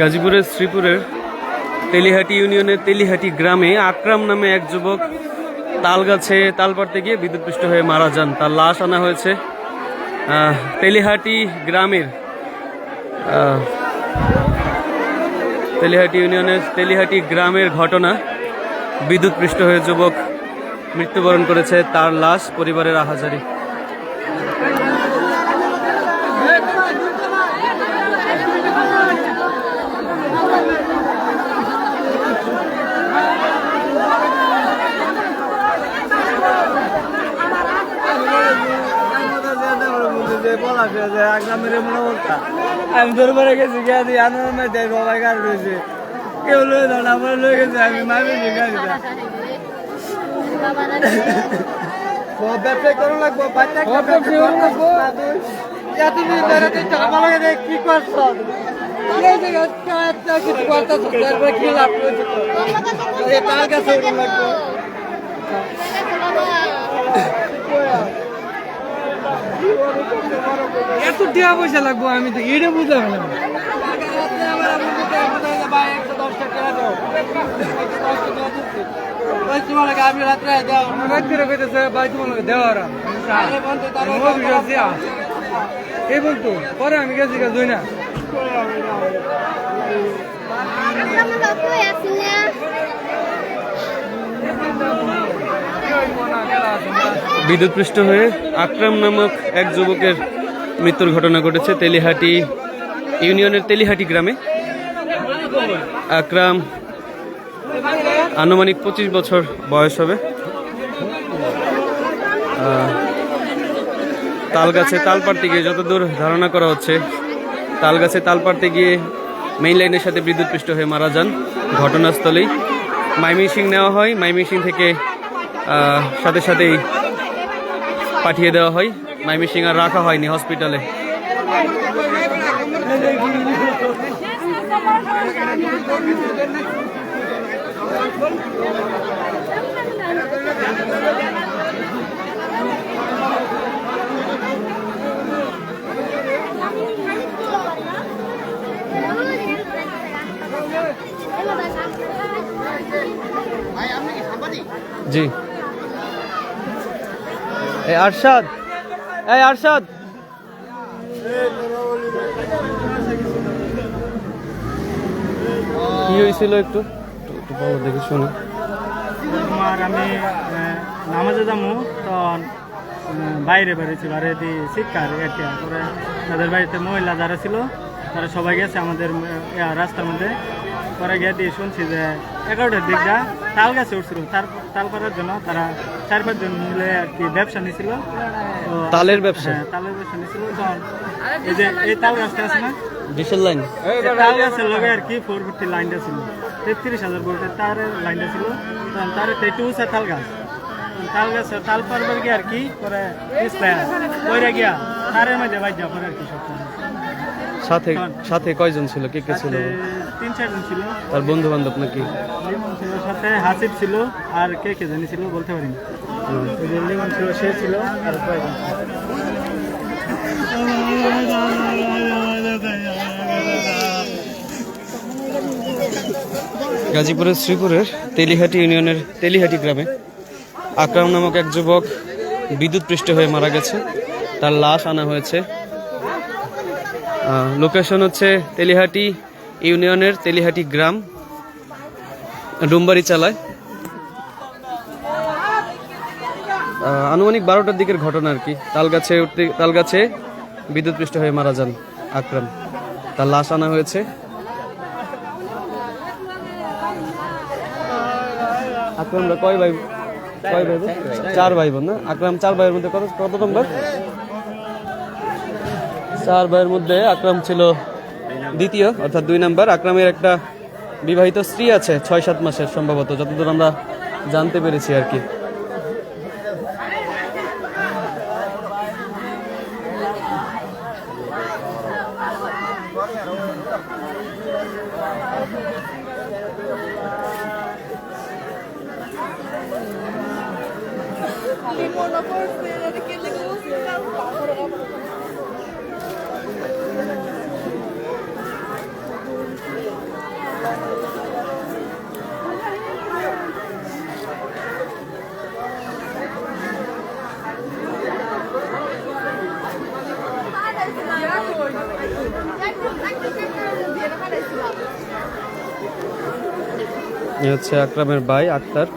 গাজীপুরের শ্রীপুরের তেলিহাটি ইউনিয়নের তেলিহাটি গ্রামে আকরাম নামে এক যুবক তাল গাছে তাল পাড়তে গিয়ে বিদ্যুৎপৃষ্ট হয়ে মারা যান। তার লাশ আনা হয়েছে তেলিহাটি গ্রামের তেলিহাটি ইউনিয়নের তেলিহাটি গ্রামের ঘটনা। বিদ্যুৎপৃষ্ট হয়ে যুবক মৃত্যুবরণ করেছে, তার লাশ পরিবারের আহাজারি। আমি দরবারে গেছি গিয়া দিয়ে আনার মধ্যে সবাই গাড়ি রয়েছে। কেউ লয়ে দাও আমার লয়ে গেছে আমি মামি গাড়িটা ব্যবসায় করো লাগবো? বাচ্চা ব্যবসায় করো লাগবো। তুমি বেড়াতে চাপা লাগে কি করছ? তার কাছে লাগবো। এত টাকা পয়সা লাগবো আমি তো, এটা বুঝতে পারলাম আমি রাত্রে দেওয়ার এই বলতো, পরে আমি গেছি গেছি না। বিদ্যুৎপৃষ্ট হয়ে আকরাম নামক এক যুবকের মৃত্যুর ঘটনা ঘটেছে তেলিহাটি ইউনিয়নের তেলিহাটি গ্রামে। আকরাম আনুমানিক পঁচিশ বছর বয়স হবে। তাল গাছে তাল পাড়তে গিয়ে যতদূর ধারণা করা হচ্ছে তাল গাছে তাল পাড়তে গিয়ে মেইন লাইনের সাথে বিদ্যুৎপৃষ্ট হয়ে মারা যান ঘটনাস্থলেই। মাইমিসিং নেওয়া হয়। মাইমিসিং থেকে সাথে সাথেই পাঠিয়ে দেওয়া হয়। মাইমিসিং আর রাখা হয়নি হসপিটালে জি। এই আরশাদ এই আরশাদ। কি হয়েছিল একটু? একটু- একটু বলো দেখি শুনি। তোমার আমি নামাজে যাব তখন বাইরে বেরিয়েছি বাইরে দিয়ে শিক্ষার এটা করে তাদের বাড়িতে মহিলা যারা ছিল তারা সবাই গেছে আমাদের রাস্তার মধ্যে। পরে গিয়ে দিয়ে শুনছি যে এগারোটার দিকটা তাল গাছে উঠছিল। তাল করার জন্য তারা চার পাঁচজন মিলে আর কি ব্যবসা নিয়েছিল তালের ব্যবসা? হ্যাঁ তালের ব্যবসা নিয়েছিল তখন এই যে এই তাল গাছটা আছে না? ডিসেল লাইন তাল গাছের লগে আর কি ফোর ফিফটি লাইনটা ছিল। তেত্রিশ হাজার ভোল্টের তার লাইনটা ছিল। তখন তার একটু উঁচা তাল গাছ। তাল গাছ তাল পারবার গিয়ে আর কি করে পিছলে কইরা গিয়া তারের মধ্যে বাইর যা করে আর কি সব। সাথে সাথে কয়জন ছিল? কে কে ছিল? তিন চারজন ছিল। তার বন্ধু বান্ধব নাকি? লিমন ছিল সাথে হাসিব ছিল আর কে কে জানি ছিল বলতে লিমন ছিল সে ছিল আর কয়েকজন ছিল। গাজীপুরের শ্রীপুরের তেলিহাটি ইউনিয়নের তেলিহাটি গ্রামে আকরাম নামক এক যুবক বিদ্যুৎ পৃষ্ঠ হয়ে মারা গেছে। তার লাশ আনা হয়েছে লোকেশন হচ্ছে তেলিহাটি ইউনিয়নের তেলিহাটি গ্রাম ডুমবাড়ি চালায় আনুমানিক বারোটার দিকের ঘটনা আর কি। তালগাছে উঠতে, তালগাছে বিদ্যুৎ পৃষ্ঠ হয়ে মারা যান আকরাম। তার লাশ আনা হয়েছে। আকরামরা কয় ভাই কয় ভাই চার ভাই বোন না? আকরাম চার ভাইয়ের মধ্যে কত কত নম্বর চার ভাইয়ের মধ্যে আকরাম ছিল দ্বিতীয়, অর্থাৎ দুই নাম্বার। আকরামের একটা বিবাহিত স্ত্রী আছে, ছয় সাত মাসের সম্ভবত, যতদূর আমরা জানতে পেরেছি আর কি। হচ্ছে আকরামের ভাই আক্তার।